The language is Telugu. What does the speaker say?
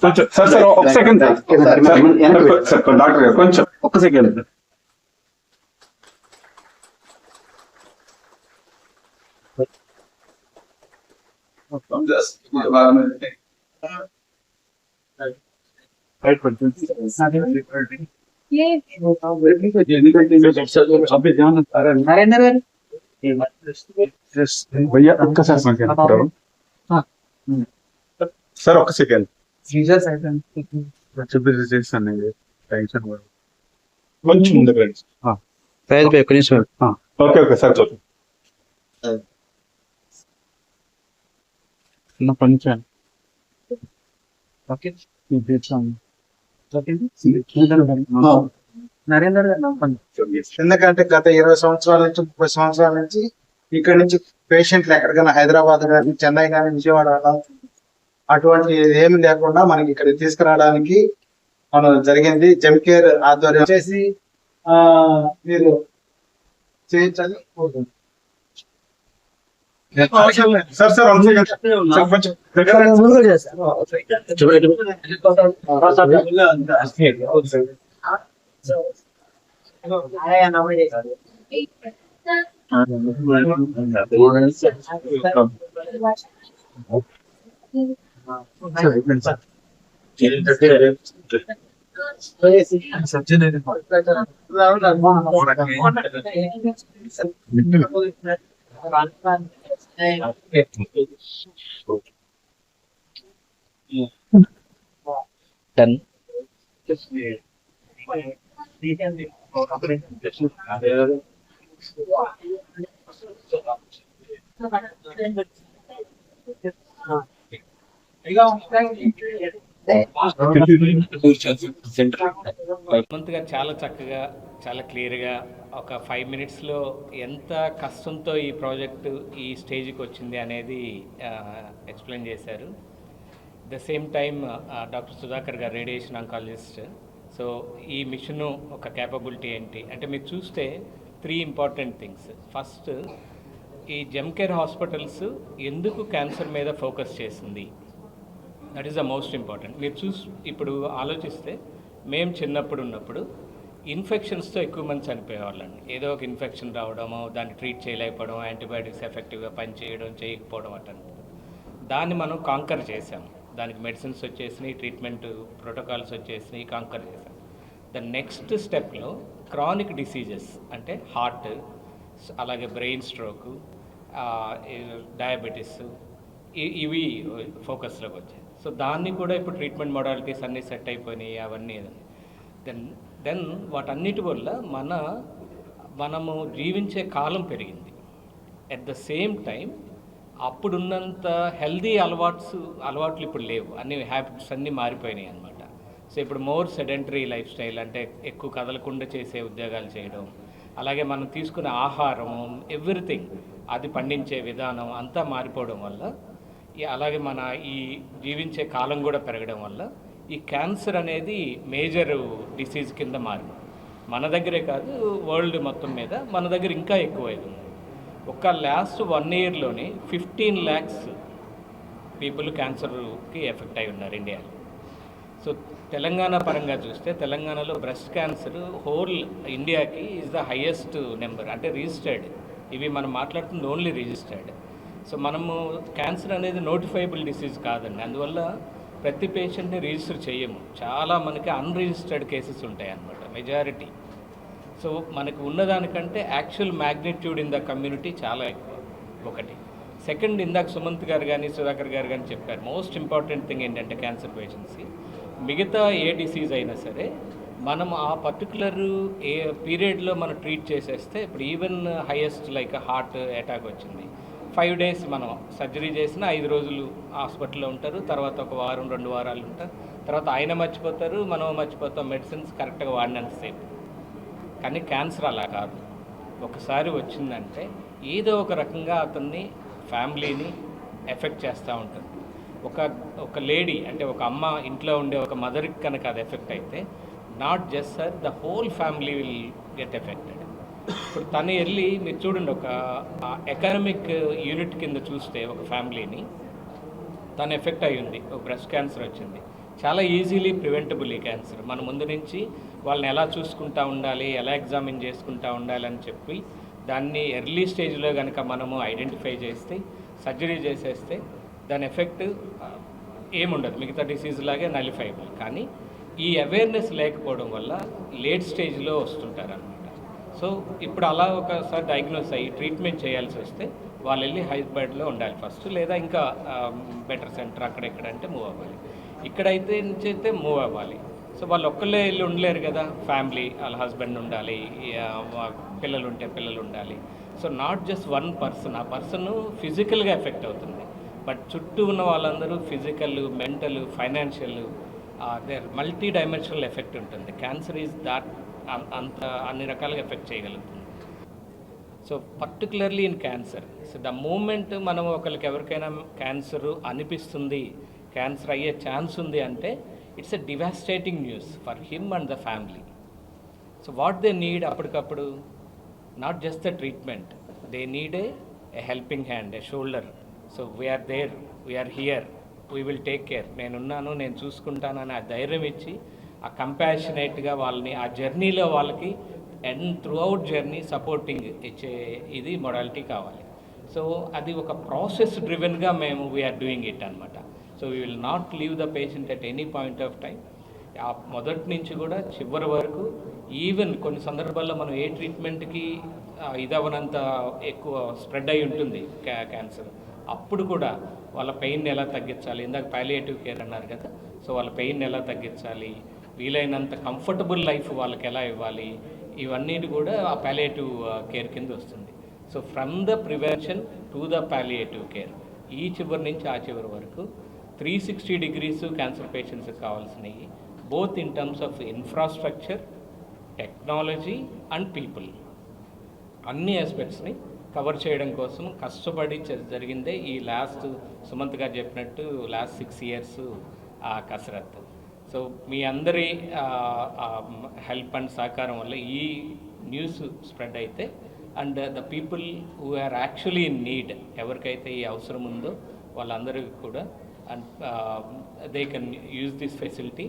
కొంచెం సార్ సార్ ఒక సెకండ్ సార్ డాక్టర్ గారు కొంచెం ఒక్క సెకండ్ నరేందర్ గారు భయ్యా ఒక్కసారి మాట్లాడతారు సార్ ఒక్క సెకండ్ సీజర్స్ అయితే చెప్పేసి చేస్తాను టెన్షన్ కొంచెం ముందుకు రండి పేద ఒక్క నిమిషం ఓకే ఓకే సార్ చూద్దాం నా పంచాను ఓకే నరేందర్ గారు ఎందుకంటే గత ఇరవై సంవత్సరాల నుంచి ముప్పై సంవత్సరాల నుంచి ఇక్కడ నుంచి పేషెంట్లు ఎక్కడికైనా హైదరాబాద్ కానీ చెన్నై కానీ విజయవాడ అటువంటి ఏమి లేకుండా మనకి ఇక్కడ తీసుకురావడానికి మనం జరిగింది జెమ్కేర్ ఆధ్వర్యం చేసి ఆ మీరు చేయించాలి. Sir sir one second sir కొంచెం టెన్ హనుమంత్ గారు చాలా చక్కగా చాలా క్లియర్గా ఒక ఫైవ్ మినిట్స్లో ఎంత కష్టంతో ఈ ప్రాజెక్టు ఈ స్టేజ్కి వచ్చింది అనేది ఎక్స్ప్లెయిన్ చేశారు. The same time doctor Sudhakar గారు రేడియేషన్ ఆంకాలజిస్ట్ సో ఈ మిషన్ ఒక క్యాపబిలిటీ ఏంటి? అంటే మీరు చూస్తే త్రీ ఇంపార్టెంట్ థింగ్స్ ఫస్ట్ ఈ జెమ్కేర్ హాస్పిటల్స్ ఎందుకు క్యాన్సర్ మీద ఫోకస్ చేసింది? That is the most important మీరు చూసి ఇప్పుడు ఆలోచిస్తే మేము చిన్నప్పుడు ఉన్నప్పుడు ఇన్ఫెక్షన్స్తో ఎక్కువ మంది చనిపోయేవాళ్ళండి. ఏదో ఒక ఇన్ఫెక్షన్ రావడమో దాన్ని ట్రీట్ చేయలేకపోవడం యాంటీబయాటిక్స్ ఎఫెక్టివ్గా పనిచేయడం చేయకపోవడం అటండి దాన్ని మనం కాంకర్ చేసాం దానికి మెడిసిన్స్ వచ్చేసినాయి ట్రీట్మెంట్ ప్రోటోకాల్స్ వచ్చేసినాయి కాంకర్ చేసాం ద నెక్స్ట్ స్టెప్లో క్రానిక్ డిసీజెస్ అంటే హార్ట్ అలాగే బ్రెయిన్ స్ట్రోక్ డయాబెటీస్ ఇవి ఫోకస్లోకి వచ్చాయి. సో దాన్ని కూడా ఇప్పుడు ట్రీట్మెంట్ మోడాలిటీస్ అన్నీ సెట్ అయిపోయినాయి అవన్నీ దెన్ దెన్ వాటన్నిటి వల్ల మన మనము జీవించే కాలం పెరిగింది. ఎట్ ద సేమ్ టైం అప్పుడున్నంత హెల్దీ అలవాట్స్ అలవాట్లు ఇప్పుడు లేవు. అన్ని హ్యాబిట్స్ అన్నీ మారిపోయినాయి అనమాట సో ఇప్పుడు మోర్ సెడెంటరీ లైఫ్ స్టైల్ అంటే ఎక్కువ కదలకుండా చేసే ఉద్యోగాలు చేయడం అలాగే మనం తీసుకునే ఆహారం ఎవ్రీథింగ్ అది పండించే విధానం అంతా మారిపోవడం వల్ల అలాగే మన ఈ జీవించే కాలం కూడా పెరగడం వల్ల ఈ క్యాన్సర్ అనేది మేజర్ డిసీజ్ కింద మారింది. మన దగ్గరే కాదు వరల్డ్ మొత్తం మీద మన దగ్గర ఇంకా ఎక్కువ అవుతుంది ఒక లాస్ట్ వన్ ఇయర్లోనే ఫిఫ్టీన్ ల్యాక్స్ పీపుల్ క్యాన్సర్కి ఎఫెక్ట్ అయి ఉన్నారు ఇండియాలో. సో తెలంగాణ పరంగా చూస్తే తెలంగాణలో బ్రెస్ట్ క్యాన్సర్ హోల్ ఇండియాకి ఈజ్ ద హయ్యెస్ట్ నెంబర్ అంటే రిజిస్టర్డ్ ఇవి మనం మాట్లాడుతుంది ఓన్లీ రిజిస్టర్డ్ సో మనము క్యాన్సర్ అనేది నోటిఫైబుల్ డిసీజ్ కాదండి. అందువల్ల ప్రతి పేషెంట్ని రిజిస్టర్ చేయము. చాలా మనకి అన్రిజిస్టర్డ్ కేసెస్ ఉంటాయి అన్నమాట మెజారిటీ సో మనకు ఉన్నదానికంటే actual magnitude in the community చాలా ఎక్కువ. ఒకటి. సెకండ్ ఇందాక సుమంత్ గారు కానీ సుధాకర్ గారు కానీ చెప్పారు. మోస్ట్ ఇంపార్టెంట్ థింగ్ ఏంటంటే క్యాన్సర్ పేషెంట్స్కి మిగతా ఏ డిసీజ్ అయినా సరే మనం ఆ పర్టికులర్ ఏ పీరియడ్లో మనం ట్రీట్ చేసేస్తే ఇప్పుడు even highest like heart attack వచ్చింది. ఫైవ్ డేస్ మనం సర్జరీ చేసిన ఐదు రోజులు హాస్పిటల్లో ఉంటారు. తర్వాత ఒక వారం రెండు వారాలు ఉంటారు. తర్వాత ఆయన మర్చిపోతారు మనం మర్చిపోతాం. మెడిసిన్స్ కరెక్ట్గా వాడినంతసేపు కానీ క్యాన్సర్ అలా కాదు. ఒకసారి వచ్చిందంటే ఏదో ఒక రకంగా అతన్ని ఫ్యామిలీని ఎఫెక్ట్ చేస్తూ ఉంటుంది. ఒక ఒక లేడీ అంటే ఒక అమ్మ ఇంట్లో ఉండే ఒక మదర్కి కనుక అది ఎఫెక్ట్ అయితే not just sir the whole family will get affected ఇప్పుడు తను వెళ్ళి మీరు చూడండి ఒక ఎకనమిక్ యూనిట్ కింద చూస్తే ఒక ఫ్యామిలీని తను ఎఫెక్ట్ అయ్యింది. ఒక బ్రెస్ట్ క్యాన్సర్ వచ్చింది. చాలా ఈజీలీ ప్రివెంటబుల్ ఈ క్యాన్సర్ మన ముందు నుంచి వాళ్ళని ఎలా చూసుకుంటా ఉండాలి ఎలా ఎగ్జామిన్ చేసుకుంటా ఉండాలి అని చెప్పి దాన్ని ఎర్లీ స్టేజ్లో కనుక మనము ఐడెంటిఫై చేస్తే సర్జరీ చేసేస్తే దాని ఎఫెక్ట్ ఏముండదు. మిగతా డిసీజ్ లాగే నలిఫైబుల్. కానీ ఈ అవేర్నెస్ లేకపోవడం వల్ల లేట్ స్టేజ్లో వస్తుంటారు అనమాట సో ఇప్పుడు అలా ఒకసారి డయాగ్నోస్ అయ్యి ట్రీట్మెంట్ చేయాల్సి వస్తే వాళ్ళు వెళ్ళి హైదరాబాద్లో ఉండాలి ఫస్ట్. లేదా ఇంకా బెటర్ సెంటర్ అక్కడ అంటే మూవ్ అవ్వాలి. ఇక్కడైతే నుంచి అయితే మూవ్ అవ్వాలి. సో వాళ్ళు ఒక్కళ్ళే వెళ్ళి ఉండలేరు కదా. ఫ్యామిలీ వాళ్ళ హస్బెండ్ ఉండాలి పిల్లలు ఉంటే పిల్లలు ఉండాలి so not just one person ఆ పర్సన్ ఫిజికల్గా ఎఫెక్ట్ అవుతుంది. బట్ చుట్టూ ఉన్న వాళ్ళందరూ physical mental financial there multi dimensional effect ఉంటుంది. క్యాన్సర్ ఈజ్ దాట్ అంత అన్ని రకాలుగా ఎఫెక్ట్ చేయగలుగుతుంది. So particularly in cancer. So the moment మనం ఒకరికి ఎవరికైనా క్యాన్సర్ అనిపిస్తుంది క్యాన్సర్ అయ్యే ఛాన్స్ ఉంది అంటే it's a devastating news for him and the family so what they need అప్పటికప్పుడు not just the treatment they need a a helping hand a shoulder so we're there we're here we will take care నేనున్నాను నేను చూసుకుంటానని ఆ ధైర్యం ఇచ్చి ఆ కంపాషనేట్గా వాళ్ళని ఆ జర్నీలో వాళ్ళకి and throughout journey supporting ఇచ్చే ఇది మొడాలిటీ కావాలి. సో అది ఒక ప్రాసెస్ డ్రివెన్గా మేము వీఆర్ డూయింగ్ ఇట్ అనమాట so we will not leave the patient at any point of time ఆ మొదటి నుంచి కూడా చివరి వరకు ఈవెన్ కొన్ని సందర్భాల్లో మనం ఏ ట్రీట్మెంట్కి ఇదవనంత ఎక్కువ స్ప్రెడ్ అయి ఉంటుంది క్యా క్యాన్సర్ అప్పుడు కూడా వాళ్ళ పెయిన్ ఎలా తగ్గించాలి? ఇందాక పాలియేటివ్ కేర్ అన్నారు కదా. సో వాళ్ళ పెయిన్ ఎలా తగ్గించాలి? వీలైనంత కంఫర్టబుల్ లైఫ్ వాళ్ళకి ఎలా ఇవ్వాలి? ఇవన్నీ కూడా ఆ పాలియేటివ్ కేర్ కింద వస్తుంది. So from the prevention to the palliative care ఈ చివరి నుంచి ఆ చివరి వరకు త్రీ సిక్స్టీ డిగ్రీస్ క్యాన్సర్ పేషెంట్స్కి కావాల్సినవి both in terms of infrastructure technology and people. అన్ని ఆస్పెక్ట్స్ని కవర్ చేయడం కోసం కష్టపడి జరిగిందే ఈ లాస్ట్ సుమంత్ గారు చెప్పినట్టు లాస్ట్ సిక్స్ ఇయర్స్ ఆ కసరత్తు. సో మీ అందరి హెల్ప్ అండ్ సహకారం వల్ల ఈ న్యూస్ స్ప్రెడ్ అయితే and the people who are actually in need ఎవరికైతే ఈ అవసరం ఉందో వాళ్ళందరికీ కూడా and they can use this facility